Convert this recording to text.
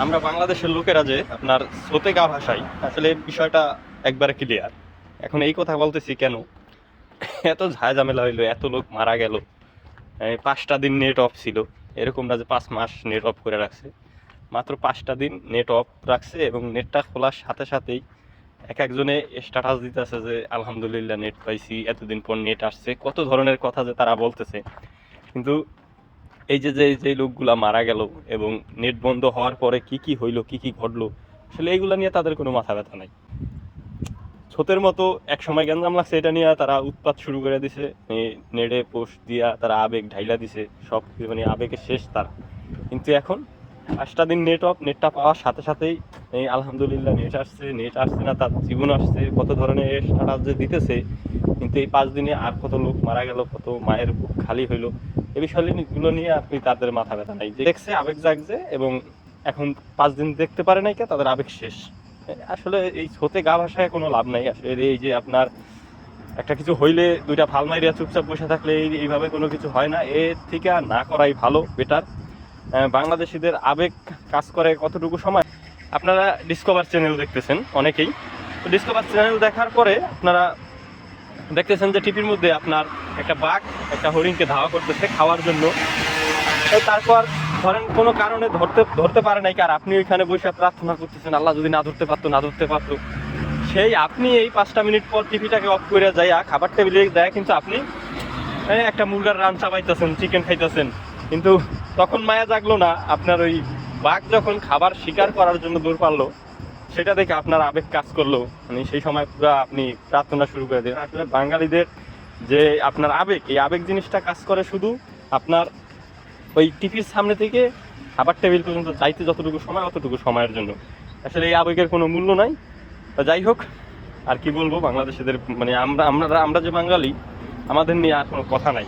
আমরা বাংলাদেশের লোকেরা যে আপনার স্রোতে গা ভাসাই, আসলে বিষয়টা একবারে ক্লিয়ার এখন এই কথা বলতেছি কেন? এত ঝামেলা হইল, এত লোক মারা গেল পাঁচটা দিন নেট অফ ছিল এরকম না যে পাঁচ মাস নেট অফ করে রাখছে। মাত্র পাঁচটা দিন নেট অফ রাখছে এবং নেটটা খোলার সাথে সাথেই এক একজনে স্ট্যাটাস দিতেছে যে, আলহামদুলিল্লাহ নেট পাইছি, এতদিন পর নেট আসছে। কত ধরনের কথা যে তারা বলতেছে। কিন্তু এই যে যে যে লোকগুলা মারা গেল এবং নেট বন্ধ হওয়ার পরে কি কি হইল, কি কি ঘটলো, আসলে এইগুলা নিয়ে তাদের কোনো মাথা ব্যথা নাই। ছোটের মতো এক সময় গ্যাঞ্জাম লাগছে এটা নিয়ে তারা উৎপাত শুরু করে দিছে নেটে পোস্ট দিয়া তারা আবেগ ঢাইলা দিছে, সব মানে আবেগে শেষ তারা। কিন্তু এখন পাঁচটা দিন নেট অফ, নেটটা পাওয়ার সাথে সাথেই এই আলহামদুলিল্লাহ নেট আসছে নেট আসছে না, তার জীবন আসছে, কত ধরনের স্ট্যাটাস যে দিতেছে, কিন্তু এই পাঁচ দিনে আর কত লোক মারা গেল, কত মায়ের খালি হইল এই বিষয়গুলো নিয়ে আপনি তাদের মাথা ব্যথা নাই। যে দেখছে, আবেগ জাগছে এবং এখন পাঁচ দিন দেখতে পারে নাই কে, তাদের আবেগ শেষ। আসলে এই ছোতে গা ভাষায় কোনো লাভ নাই। আসলে এই যে আপনার একটা কিছু হইলে দুইটা ফাল মাইরিয়া চুপচাপ বসে থাকলে এই- এইভাবে কোনো কিছু হয় না। এর থেকে না করাই ভালো বেটার বাংলাদেশিদের আবেগ কাজ করে কতটুকু সময়? আপনারা ডিসকভার চ্যানেল দেখতেছেন অনেকেই। তো ডিসকভার চ্যানেল দেখার পরে আপনারা দেখতেছেন যে টিভির মধ্যে আপনার একটা বাঘ, একটা হরিণকে ধাওয়া করতেছে খাওয়ার জন্য। তারপর ধরেন কোনো কারণে ধরতে ধরতে পারে নাই আর আপনি ওইখানে বসে প্রার্থনা করতেছেন, আল্লাহ যদি না ধরতে পারতো, না ধরতে পারতো। সেই আপনি এই পাঁচটা মিনিট পর টিভিটাকে অফ করে যাইয়া খাবার টেবিলে দেয় কিন্তু আপনি একটা মুরগার রান চাবাইতেছেন চিকেন খাইতেছেন। কিন্তু তখন মায়া জাগলো না, আপনার ওই বাঘ যখন খাবার শিকার করার জন্য দূর পারল সেটা দেখে আপনার আবেগ কাজ করল। মানে সেই সময় পুরো আপনি প্রার্থনা শুরু করে দিলেন। আসলে বাঙালিদের যে আপনার আবেগ, এই আবেগ জিনিসটা কাজ করে শুধু আপনার ওই টিভির সামনে থেকে খাবার টেবিল পর্যন্ত যাইতে যতটুকু সময়, অতটুকু সময়ের জন্য। আসলে এই আবেগের কোনো মূল্য নাই। তা যাই হোক, আর কি বলব, বাংলাদেশিদের মানে আমরা আমরা আমরা যে বাঙালি, আমাদের নিয়ে আর কোনো কথা নাই।